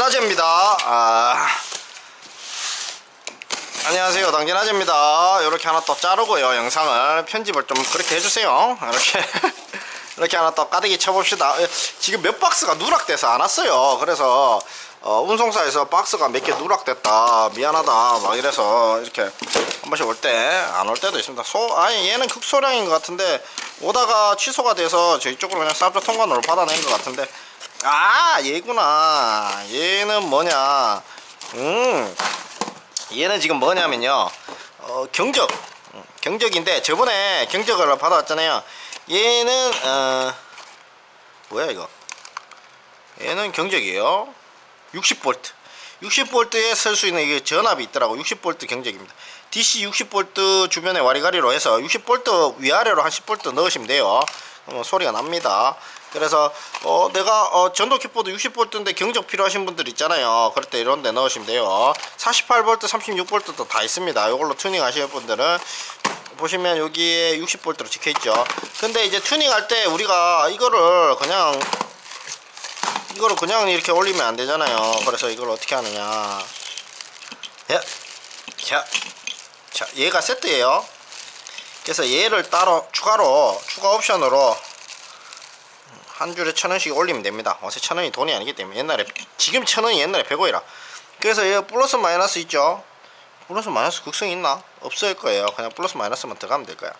당진아재입니다. 아... 안녕하세요. 당진아재입니다. 이렇게 하나 또 자르고요. 영상을 편집을 좀 그렇게 해주세요. 이렇게 이렇게 하나 또 까대기 쳐봅시다. 예, 지금 몇 박스가 누락돼서 안 왔어요. 그래서 어, 운송사에서 박스가 몇 개 누락됐다. 미안하다. 막 이래서 이렇게 한 번씩 올 때 안 올 때도 있습니다. 소 아니 얘는 극소량인 것 같은데 오다가 취소가 돼서 저희 쪽으로 그냥 쌉조 통관으로 받아낸 것 같은데 아 얘구나. 얘는 뭐냐? 음. 얘는 지금 뭐냐면요. 어, 경적. 음, 경적인데 저번에 경적을 받아왔잖아요. 얘는 어, 뭐야 이거? 얘는 경적이에요. 60V 60V에 쓸 수 있는 이게 전압이 있더라고. 60V 경적입니다. DC 60V 주변에 와리가리로 해서 60V 위아래로 한 10V 넣으시면 돼요 그러면 소리가 납니다. 그래서 어 내가 어 전도 킥보드 60V인데 경적 필요하신 분들 있잖아요. 그럴 때 이런 데 넣으시면 돼요. 48V 36V도 다 있습니다. 이걸로 튜닝 하시는 분들은 보시면 여기에 60V로 찍혀 있죠. 근데 이제 튜닝 할 때 우리가 이거를 그냥 이거를 그냥 이렇게 올리면 안 되잖아요. 그래서 이걸 어떻게 하느냐. 야, 자, 자 얘가 세트예요 그래서 얘를 따로 추가로 추가 옵션으로 한 줄에 천 원씩 올리면 됩니다. 어제 천 원이 돈이 아니기 때문에 옛날에 지금 천 원이 옛날에 100원이라. 그래서 얘 플러스 마이너스 있죠. 플러스 마이너스 극성 있나? 없을 거예요. 그냥 플러스 마이너스만 들어가면 될 거야.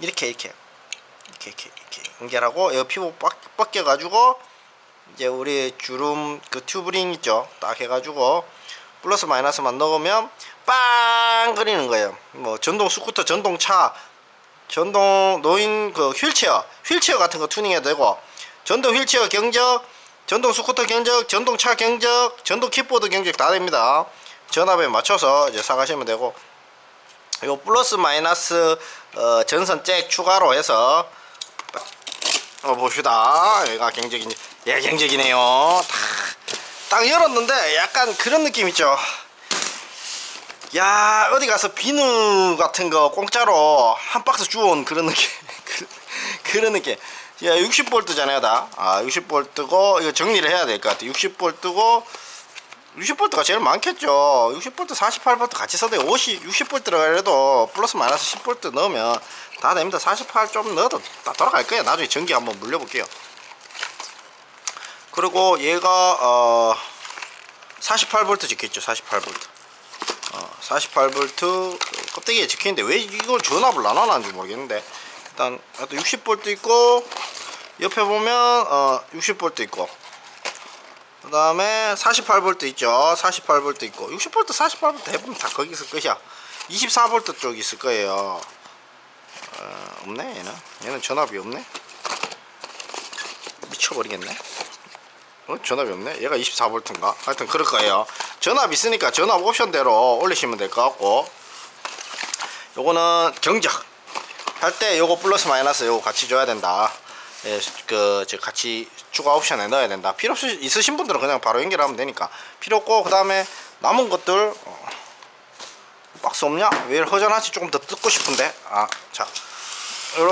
이렇게 이렇게 이렇게 이렇게 이렇게 연결하고 이 피부 빡 벗겨 가지고 이제 우리 주름 그 튜브링 있죠. 딱 해가지고 플러스 마이너스만 넣으면 빵 그리는 거예요. 뭐 전동 스쿠터, 전동차, 전동 노인 그 휠체어, 휠체어 같은 거 튜닝해도 되고 전동 휠체어 경적, 전동 스쿠터 경적, 전동 차 경적, 전동 킥보드 경적 다 됩니다. 전압에 맞춰서 이제 사가시면 되고 요 플러스 마이너스 어, 전선 잭 추가로 해서 어, 봅시다. 얘가 경적이니, 얘 경적이네요. 딱, 딱 열었는데 약간 그런 느낌 있죠. 야 어디 가서 비누 같은 거 공짜로 한 박스 주워온 그런 느낌. 그, 그런 느낌. 야 60볼트잖아요 다. 아 60볼트고 이거 정리를 해야 될 것 같아 60볼트고 60볼트가 제일 많겠죠. 60볼트 48볼트 같이 써도 50 60볼트 들어가려도 플러스 마이너스 10볼트 넣으면 다 됩니다. 48 좀 넣어도 다 돌아갈 거예요. 나중에 전기 한번 물려볼게요. 그리고 얘가 어 48볼트 찍혔죠. 48볼트. 어, 48V 껍데기에 적혀있는데 왜 이걸 전압을 나눠놨는지 모르겠는데. 일단 60V 있고 옆에 보면 어, 60V 있고. 그 다음에 48V 있죠. 48V 있고. 60V 48V 대부분 다 거기 있을 것이야. 24V 쪽 있을 거예요. 어, 없네 얘는. 얘는 전압이 없네. 미쳐버리겠네. 어? 전압이 없네? 얘가 24V인가? 하여튼 그럴 거예요 전압 있으니까 전압 옵션대로 올리시면 될 것 같고. 요거는 경적 할 때 요거 플러스 마이너스 요거 같이 줘야 된다. 예, 그 저 같이 추가 옵션에 넣어야 된다. 필요 없으 있으신 분들은 그냥 바로 연결하면 되니까. 필요 없고 그 다음에 남은 것들 어, 박스 없냐? 왜 허전하지 조금 더 뜯고 싶은데. 아 자. 이렇게